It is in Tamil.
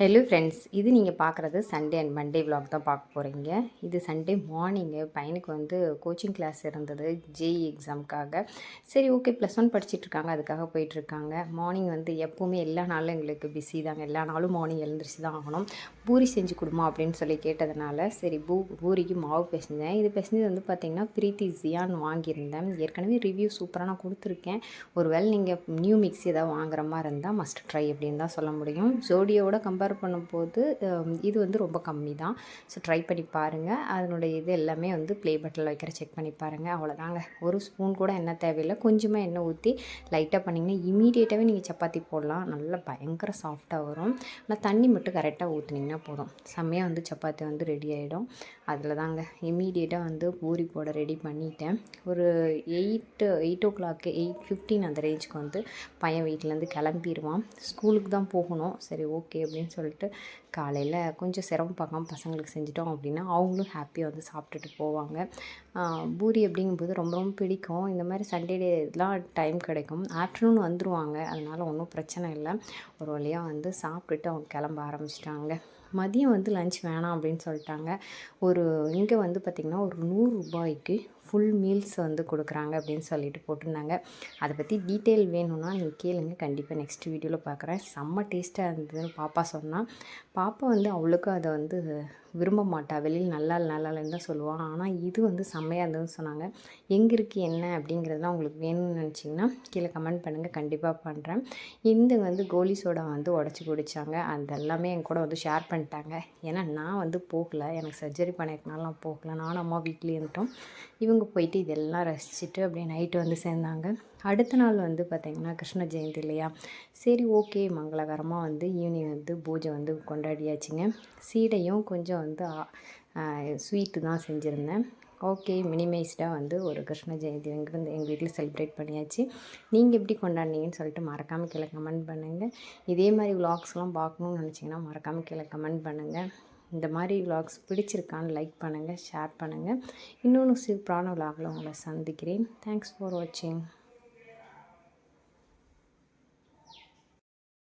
ஹலோ ஃப்ரெண்ட்ஸ் இது நீங்கள் பார்க்குறது சண்டே அண்ட் மண்டே விலாக் தான் பார்க்க போகிறீங்க இது சண்டே மார்னிங்கு பையனுக்கு வந்து கோச்சிங் கிளாஸ் இருந்தது ஜேஇ எக்ஸாமுக்காக சரி ஓகே ப்ளஸ் ஒன் இருக்காங்க அதுக்காக போயிட்டுருக்காங்க மார்னிங் வந்து எப்போவுமே எல்லா நாளும் எங்களுக்கு பிஸி தாங்க. எல்லா நாளும் மார்னிங் எழுந்திரிச்சு தான் ஆகணும். பூரி செஞ்சு கொடுமா அப்படின்னு சொல்லி கேட்டதுனால சரி பூ பூரிக்கு மாவு பேசினேன். இது பேசினது வந்து பார்த்திங்கன்னா பிரீத்தி ஜியான் வாங்கியிருந்தேன். ஏற்கனவே ரிவ்யூ சூப்பராக நான் கொடுத்துருக்கேன். ஒருவேளை நீங்கள் நியூ மிக்ஸி ஏதாவது வாங்குற மாதிரி இருந்தால் மஸ்ட் ட்ரை அப்படின்னு தான் சொல்ல முடியும். ஜோடியோட கம்பேர் பண்ணும்போது இது வந்து ரொம்ப கம்மி தான் ஸோ ட்ரை பண்ணி பாருங்கள் அதனுடைய இது எல்லாமே வந்து ப்ளே பட்டனில் வைக்கிற செக் பண்ணி பாருங்கள் அவ்வளோதாங்க ஒரு ஸ்பூன் கூட எண்ணெய் தேவையில்லை. கொஞ்சமாக எண்ணெய் ஊற்றி லைட்டாக பண்ணிங்கன்னா இமீடியட்டாகவே நீங்கள் சப்பாத்தி போடலாம். நல்லா பயங்கர சாஃப்டாக வரும். ஆனால் தண்ணி மட்டும் கரெக்டாக ஊற்றுனீங்கன்னா போதும். செம்மையாக வந்து சப்பாத்தி வந்து ரெடி ஆகிடும் அதில் தாங்க இமீடியட்டாக வந்து பூரி போட ரெடி பண்ணிட்டேன். ஒரு eight eight o'clock eight fifteen அந்த ரேஞ்சுக்கு வந்து பையன் வீட்டிலேருந்து கிளம்பிடுவான் ஸ்கூலுக்கு தான் போகணும். சரி ஓகே அப்படின்னு சொல்லி சொல்லிட்டு காலையில் கொஞ்சம் சிரமம் பார்க்காம பசங்களுக்கு செஞ்சிட்டோம் அப்படின்னா அவங்களும் ஹாப்பியாக வந்து சாப்பிட்டுட்டு போவாங்க. பூரி அப்படிங்கும்போது ரொம்ப ரொம்ப பிடிக்கும். இந்த மாதிரி சண்டே டேலாம் டைம் கிடைக்கும். ஆஃப்டர்நூன் வந்துடுவாங்க அதனால் ஒன்றும் பிரச்சனை இல்லை. ஒரு வழியாக வந்து சாப்பிட்டுட்டு அவங்க கிளம்ப ஆரம்பிச்சிட்டாங்க. மதியம் வந்து லஞ்ச் வேணாம் அப்படின்னு சொல்லிட்டாங்க. ஒரு இங்கே வந்து பார்த்திங்கன்னா ஒரு நூறு ரூபாய்க்கு ஃபுல் மீல்ஸ் வந்து கொடுக்குறாங்க அப்படின்னு சொல்லிட்டு போட்டிருந்தாங்க. அதை பற்றி டீட்டெயில் வேணும்னா நீங்கள் கேளுங்க. கண்டிப்பாக நெக்ஸ்ட் வீடியோவில் பார்க்குறேன் செம்ம டேஸ்ட்டாக இருந்ததுன்னு பாப்பா சொன்னால் பாப்பா வந்து அவளுக்கும் அதை வந்து விரும்ப மாட்டாள் வெளியில் நல்லா இல்லை, நல்லா இல்லைன்னு தான் சொல்லுவான் ஆனால் இது வந்து செம்மையாக இருந்ததுன்னு சொன்னாங்க. எங்கே இருக்குது என்ன அப்படிங்கிறதுலாம் உங்களுக்கு வேணும்னு நினச்சிங்கன்னா கீழே கமெண்ட் பண்ணுங்கள் கண்டிப்பாக பண்ணுறேன் இந்த வந்து கோலி சோடா வந்து உடச்சி குடித்தாங்க அது எல்லாமே என் கூட வந்து ஷேர் பண்ணிட்டாங்க. ஏன்னா நான் வந்து போகல. எனக்கு சர்ஜரி பண்ணியிருக்கனால நான் போகல. நானும் அம்மா வீட்லேயே இருந்துட்டோம். இவங்க போயிட்டு இதெல்லாம் ரசிச்சுட்டு அப்படியே நைட்டு வந்து சேர்ந்தாங்க. அடுத்த நாள் வந்து பார்த்திங்கன்னா கிருஷ்ண ஜெயந்தி இல்லையா? சரி ஓகே. மங்களகரமாக வந்து ஈவினிங் வந்து பூஜை வந்து கொண்டாடியாச்சுங்க. சீடையும் கொஞ்சம் வந்து ஸ்வீட்டு தான் செஞ்சுருந்தேன். ஓகே. மினிமைஸ்டாக வந்து ஒரு கிருஷ்ண ஜெயந்தி எங்கள் வந்து எங்கள் வீட்டில் செலிப்ரேட் பண்ணியாச்சு. நீங்கள் எப்படி கொண்டாடினீங்கன்னு சொல்லிட்டு மறக்காமல் கீழே கமெண்ட் பண்ணுங்கள் இதே மாதிரி விலாக்ஸ்லாம் பார்க்கணுன்னு நினச்சிங்கன்னா மறக்காமல் கீழே கமெண்ட் பண்ணுங்கள் இந்த மாதிரி விலாக்ஸ் பிடிச்சிருக்கான்னு லைக் பண்ணுங்கள் ஷேர் பண்ணுங்கள் இன்னொன்று சூப்பரான விலாகில் உங்களை சந்திக்கிறேன். தேங்க்ஸ் ஃபார் வாட்சிங்